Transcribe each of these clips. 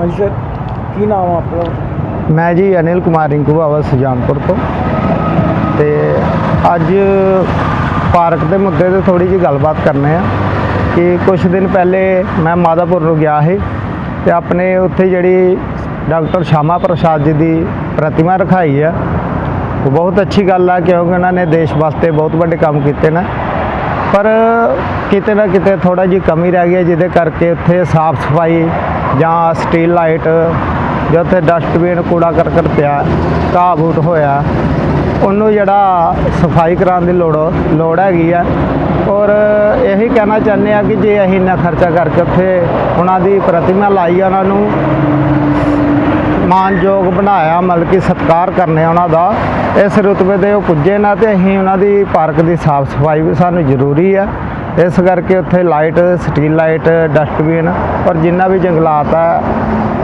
ਹਾਂਜੀ, ਸਰ, ਕੀ ਨਾਮ ਆ ਆਪਣਾ? ਮੈਂ ਜੀ ਅਨਿਲ ਕੁਮਾਰ ਰਿੰਕੂ ਬਾਵਾ, ਸੁਜਾਨਪੁਰ ਤੋਂ। ਤੇ ਅੱਜ ਪਾਰਕ ਦੇ ਮੁੱਦੇ ਤੇ ਥੋੜੀ ਜਿਹੀ ਗੱਲਬਾਤ ਕਰਨੇ ਆ ਕਿ ਕੁਝ ਦਿਨ ਪਹਿਲੇ ਮੈਂ ਮਾਦਾਪੁਰ ਨੂੰ ਗਿਆ ਸੀ ਤੇ ਆਪਣੇ ਉੱਥੇ ਜਿਹੜੀ ਡਾਕਟਰ ਸ਼ਾਮਾ ਪ੍ਰਸਾਦ ਜੀ ਦੀ ਪ੍ਰਤਿਮਾ ਰਖਾਈ ਆ। ਉਹ ਬਹੁਤ ਅੱਛੀ ਗੱਲ ਆ, ਕਿਉਂਕਿ ਉਹਨਾਂ ਨੇ ਦੇਸ਼ ਵਾਸਤੇ ਬਹੁਤ ਵੱਡੇ ਕੰਮ ਕੀਤੇ ਨੇ। ਪਰ ਕਿਤੇ ਨਾ ਕਿਤੇ ਥੋੜਾ ਜਿਹੀ ਕਮੀ ਰਹਿ ਗਈ ਹੈ, ਜਿਹਦੇ ਕਰਕੇ ਉੱਥੇ ਸਾਫ਼ ਸਫ਼ਾਈ ਜਾਂ ਸਟੀਲ ਲਾਈਟ ਜਾਂ ਉੱਥੇ ਡਸਟਬਿਨ ਕੂੜਾ ਕਰਕਟ ਪਿਆ ਘਾਹ ਬੂਟ ਹੋਇਆ। ਉਹਨੂੰ ਜਿਹੜਾ ਸਫ਼ਾਈ ਕਰਾਉਣ ਦੀ ਲੋੜ ਲੋੜ ਹੈਗੀ ਆ। ਔਰ ਇਹੀ ਕਹਿਣਾ ਚਾਹੁੰਦੇ ਆ ਕਿ ਜੇ ਅਸੀਂ ਇੰਨਾ ਖਰਚਾ ਕਰਕੇ ਉੱਥੇ ਉਹਨਾਂ ਦੀ ਪ੍ਰਤਿਮਾ ਲਾਈ ਉਹਨਾਂ ਨੂੰ ਮਾਨਯੋਗ ਬਣਾਇਆ, ਮਤਲਬ ਕਿ ਸਤਿਕਾਰ ਕਰਨੇ ਉਹਨਾਂ ਦਾ। ਇਸ ਰੁਤਬੇ 'ਤੇ ਉਹ ਪੁੱਜੇ ਨਾ ਤੇ ਅਸੀਂ ਉਹਨਾਂ ਦੀ ਪਾਰਕ ਦੀ ਸਾਫ਼ ਸਫ਼ਾਈ ਵੀ ਸਾਨੂੰ ਜ਼ਰੂਰੀ ਹੈ ਇਸ ਕਰਕੇ ਉੱਥੇ ਲਾਈਟ ਸਟੀਲ ਲਾਈਟ, ਡਸਟਬਿਨ ਔਰ ਜਿੰਨਾ ਵੀ ਜੰਗਲਾਤ ਆ,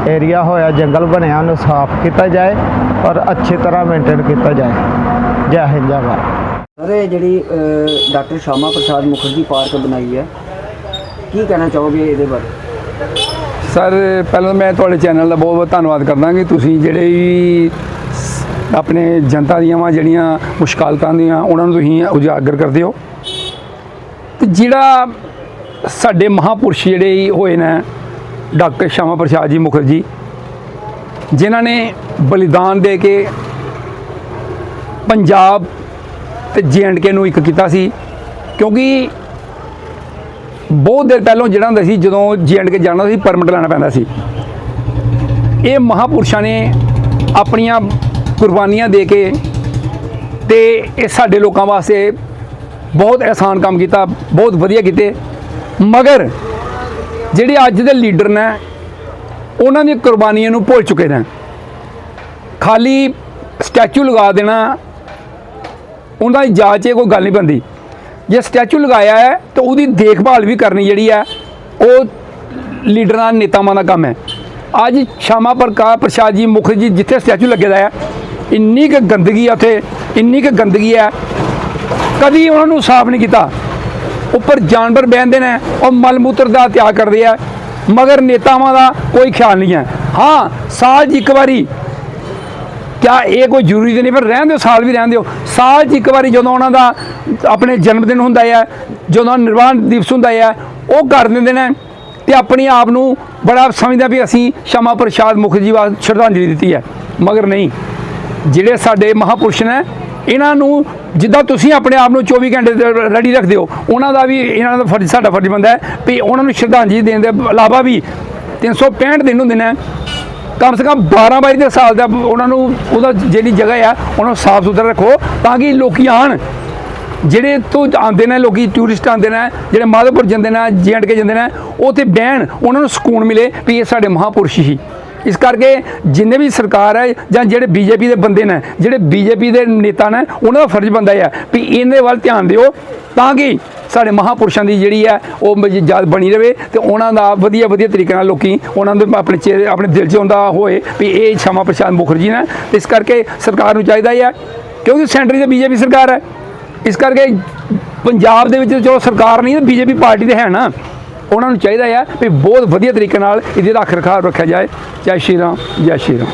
ਏਰੀਆ ਹੋਇਆ, ਜੰਗਲ ਬਣਿਆ, ਉਹਨੂੰ ਸਾਫ਼ ਕੀਤਾ ਜਾਏ ਔਰ ਅੱਛੀ ਤਰ੍ਹਾਂ ਮੇਨਟੇਨ ਕੀਤਾ ਜਾਏ। ਜੈ ਹਿੰਦ, ਜੈ ਭਾਰਤ। ਸਰ, ਇਹ ਜਿਹੜੀ ਡਾਕਟਰ ਸ਼ਾਮਾ ਪ੍ਰਸਾਦ ਮੁਖਰਜੀ ਪਾਰਕ ਬਣਾਈ ਹੈ, ਕੀ ਕਹਿਣਾ ਚਾਹੋਗੇ ਇਹਦੇ ਬਾਰੇ? ਸਰ, ਪਹਿਲਾਂ ਮੈਂ ਤੁਹਾਡੇ ਚੈਨਲ ਦਾ ਬਹੁਤ ਬਹੁਤ ਧੰਨਵਾਦ ਕਰਦਾ ਕਿ ਤੁਸੀਂ ਜਿਹੜੇ ਵੀ ਆਪਣੇ ਜਨਤਾ ਦੀਆਂ ਵਾ ਜਿਹੜੀਆਂ ਮੁਸ਼ਕਲਾਂ ਦੀਆਂ, ਉਹਨਾਂ ਨੂੰ ਤੁਸੀਂ ਉਜਾਗਰ ਕਰਦੇ ਹੋ। ਤੇ ਜਿਹੜਾ ਸਾਡੇ ਮਹਾਪੁਰਸ਼ ਜਿਹੜੇ ਹੋਏ ਨੇ, ਡਾਕਟਰ ਸ਼ਾਮਾ ਪ੍ਰਸਾਦ ਜੀ ਮੁਖਰਜੀ, ਜਿਨ੍ਹਾਂ ਨੇ ਬਲੀਦਾਨ ਦੇ ਕੇ ਪੰਜਾਬ ਤੇ ਕੇ ਨੂੰ ਇੱਕ ਕੀਤਾ ਸੀ, ਕਿਉਂਕਿ ਬਹੁਤ ਦੇਰ ਪਹਿਲਾਂ ਜਿਹੜਾ ਹੁੰਦਾ ਸੀ, ਜਦੋਂ ਕੇ ਜਾਣਾ ਸੀ ਪਰਮਿਟ ਲੈਣਾ ਪੈਂਦਾ ਸੀ। ਇਹ ਮਹਾਪੁਰਸ਼ਾਂ ਨੇ ਆਪਣੀਆਂ ਕੁਰਬਾਨੀਆਂ ਦੇ ਕੇ ਤੇ ਇਹ ਸਾਡੇ ਲੋਕਾਂ ਵਾਸਤੇ ਬਹੁਤ ਆਸਾਨ ਕੰਮ ਕੀਤਾ, ਬਹੁਤ ਵਧੀਆ ਕੀਤੇ। ਮਗਰ ਜਿਹੜੇ ਅੱਜ ਦੇ ਲੀਡਰ ਨੇ, ਉਹਨਾਂ ਦੀਆਂ ਕੁਰਬਾਨੀਆਂ ਨੂੰ ਭੁੱਲ ਚੁੱਕੇ ਨੇ। ਖਾਲੀ ਸਟੈਚੂ ਲਗਾ ਦੇਣਾ, ਉਹਨਾਂ ਦੀ ਜਾਂਚ 'ਚ ਕੋਈ ਗੱਲ ਨਹੀਂ ਬੰਦੀ ਜੇ ਸਟੈਚੂ ਲਗਾਇਆ ਹੈ, ਤਾਂ ਉਹਦੀ ਦੇਖਭਾਲ ਵੀ ਕਰਨੀ ਜਿਹੜੀ ਹੈ, ਉਹ ਲੀਡਰਾਂ, ਨੇਤਾਵਾਂ ਦਾ ਕੰਮ ਹੈ। ਅੱਜ ਸ਼ਾਮਾ ਪ੍ਰਕਾਸ਼ ਪ੍ਰਸਾਦ ਜੀ ਮੁਖਰਜੀ ਜਿੱਥੇ ਸਟੈਚੂ ਲੱਗੇਦਾ ਹੈ, ਇੰਨੀ ਕੁ ਗੰਦਗੀ ਆ ਉੱਥੇ, ਇੰਨੀ ਕੁ ਗੰਦਗੀ ਹੈ, ਕਦੀ ਉਹਨਾਂ ਨੂੰ ਸਾਫ਼ ਨਹੀਂ ਕੀਤਾ। ਉੱਪਰ ਜਾਨਵਰ ਬਹਿੰਦੇ ਨੇ, ਉਹ ਮਲ ਮੂਤਰ ਦਾ ਤਿਆਗ ਕਰਦੇ ਆ, ਮਗਰ ਨੇਤਾਵਾਂ ਦਾ ਕੋਈ ਖਿਆਲ ਨਹੀਂ ਹੈ। ਹਾਂ, ਸਾਲ 'ਚ ਇੱਕ ਵਾਰੀ ਕਿਆ ਇਹ ਕੋਈ ਜ਼ਰੂਰੀ ਤੇ ਨਹੀਂ, ਪਰ ਰਹਿਣ ਦਿਓ, ਸਾਲ ਵੀ ਰਹਿਣ ਦਿਓ। ਸਾਲ 'ਚ ਇੱਕ ਵਾਰੀ ਜਦੋਂ ਉਹਨਾਂ ਦਾ ਆਪਣੇ ਜਨਮ ਦਿਨ ਹੁੰਦਾ ਹੈ ਜਦੋਂ ਨਿਰਵਾਣ ਦਿਵਸ ਹੁੰਦਾ ਹੈ ਉਹ ਕਰ ਦਿੰਦੇ ਨੇ ਤੇ ਆਪਣੀ ਆਪ ਨੂੰ ਬੜਾ ਸਮਝਦਾ ਵੀ ਅਸੀਂ ਸ਼ਮਾ ਪ੍ਰਸਾਦ ਮੁਖਰਜੀ ਵਾਸਤੇ ਸ਼ਰਧਾਂਜਲੀ ਦਿੱਤੀ ਹੈ। ਮਗਰ ਨਹੀਂ, ਜਿਹੜੇ ਸਾਡੇ ਮਹਾਪੁਰਸ਼ ਨੇ, ਇਹਨਾਂ ਨੂੰ ਜਿੱਦਾਂ ਤੁਸੀਂ ਆਪਣੇ ਆਪ ਨੂੰ 24 ਘੰਟੇ ਰੈਡੀ ਰੱਖਦੇ ਹੋ, ਉਹਨਾਂ ਦਾ ਵੀ, ਇਹਨਾਂ ਦਾ ਫਰਜ਼, ਸਾਡਾ ਫਰਜ਼ ਬਣਦਾ ਹੈ ਵੀ ਉਹਨਾਂ ਨੂੰ ਸ਼ਰਧਾਂਜਲੀ ਦੇਣ ਦੇ ਇਲਾਵਾ ਵੀ 365 ਦਿਨ ਹੁੰਦੇ ਨੇ। ਕਮ ਸੇ ਕਮ 12 ਬਾਈ ਦੇ ਸਾਲ ਦਾ ਉਹਨਾਂ ਨੂੰ ਉਹਦਾ ਜਿਹੜੀ ਜਗ੍ਹਾ ਆ, ਉਹਨਾਂ ਨੂੰ ਸਾਫ਼ ਸੁਥਰਾ ਰੱਖੋ ਤਾਂ ਕਿ ਲੋਕੀ ਆਣ ਜਿਹੜੇ ਤੋਂ ਆਉਂਦੇ ਨੇ, ਲੋਕੀ ਟੂਰਿਸਟ ਆਉਂਦੇ ਨੇ, ਜਿਹੜੇ ਮਾਧੋਪੁਰ ਜਾਂਦੇ ਨੇ ਕੇ ਜਾਂਦੇ ਨੇ, ਉੱਥੇ ਬਹਿਣ, ਉਹਨਾਂ ਨੂੰ ਸਕੂਨ ਮਿਲੇ ਵੀ ਇਹ ਸਾਡੇ ਮਹਾਪੁਰਸ਼ ਹੀ ਇਸ ਕਰਕੇ ਜਿੰਨੇ ਵੀ ਸਰਕਾਰ ਹੈ ਜਾਂ ਜਿਹੜੇ ਬੀਜੇਪੀ ਦੇ ਬੰਦੇ ਨੇ, ਜਿਹੜੇ ਬੀਜੇਪੀ ਦੇ ਨੇਤਾ ਨੇ, ਉਹਨਾਂ ਦਾ ਫਰਜ਼ ਬੰਦਾ ਹੈ ਵੀ ਇਹਦੇ ਵੱਲ ਧਿਆਨ ਦਿਓ ਤਾਂ ਕਿ ਸਾਡੇ ਮਹਾਪੁਰਸ਼ਾਂ ਦੀ ਜਿਹੜੀ ਹੈ, ਉਹ ਯਾਦ ਬਣੀ ਰਵੇ ਤੇ ਉਹਨਾਂ ਦਾ ਵਧੀਆ ਵਧੀਆ ਤਰੀਕੇ ਨਾਲ ਲੋਕੀ ਉਹਨਾਂ ਦੇ ਆਪਣੇ ਚਿਹਰੇ, ਆਪਣੇ ਦਿਲ 'ਚ ਹੁੰਦਾ ਹੋਏ ਵੀ ਇਹ ਸ਼ਮਾ ਪ੍ਰਸਾਦ ਮੁਖਰਜੀ ਨੇ। ਤੇ ਇਸ ਕਰਕੇ ਸਰਕਾਰ ਨੂੰ ਚਾਹੀਦਾ ਹੀ ਹੈ, ਕਿਉਂਕਿ ਸੈਂਟਰ ਦੀ ਬੀਜੇਪੀ ਸਰਕਾਰ ਹੈ। ਇਸ ਕਰਕੇ ਪੰਜਾਬ ਦੇ ਵਿੱਚ ਚਲੋ ਸਰਕਾਰ ਨਹੀਂ ਬੀਜੇਪੀ ਪਾਰਟੀ ਦੇ ਹੈ ਨਾ। ਉਹਨਾਂ ਨੂੰ ਚਾਹੀਦਾ ਹੈ ਵੀ ਬਹੁਤ ਵਧੀਆ ਤਰੀਕੇ ਨਾਲ ਇਹਦੀ ਰੱਖ ਰਖਾਵ ਰੱਖਿਆ ਜਾਏ। ਜੈ ਸ਼੍ਰੀ ਰਾਮ, ਜੈ ਸ਼੍ਰੀ ਰਾਮ।